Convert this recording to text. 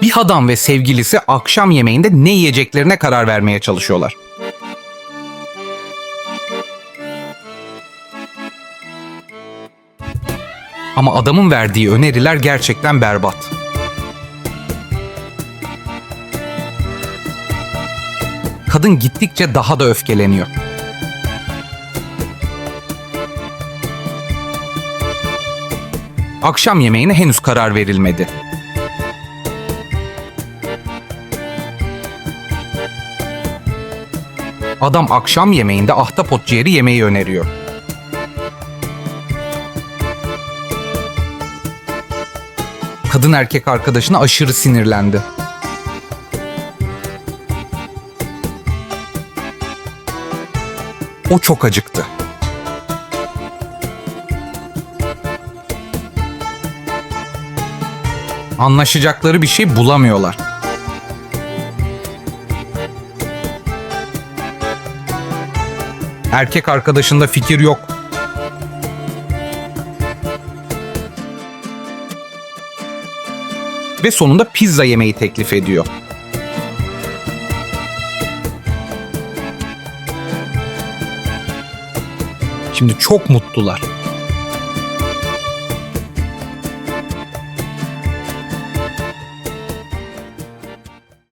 Bir adam ve sevgilisi akşam yemeğinde ne yiyeceklerine karar vermeye çalışıyorlar. Ama adamın verdiği öneriler gerçekten berbat. Kadın gittikçe daha da öfkeleniyor. Akşam yemeğine henüz karar verilmedi. Adam akşam yemeğinde ahtapot ciğeri yemeği öneriyor. Kadın erkek arkadaşına aşırı sinirlendi. O çok acıktı. Anlaşacakları bir şey bulamıyorlar. Erkek arkadaşında fikir yok. Ve sonunda pizza yemeği teklif ediyor. Şimdi çok mutlular.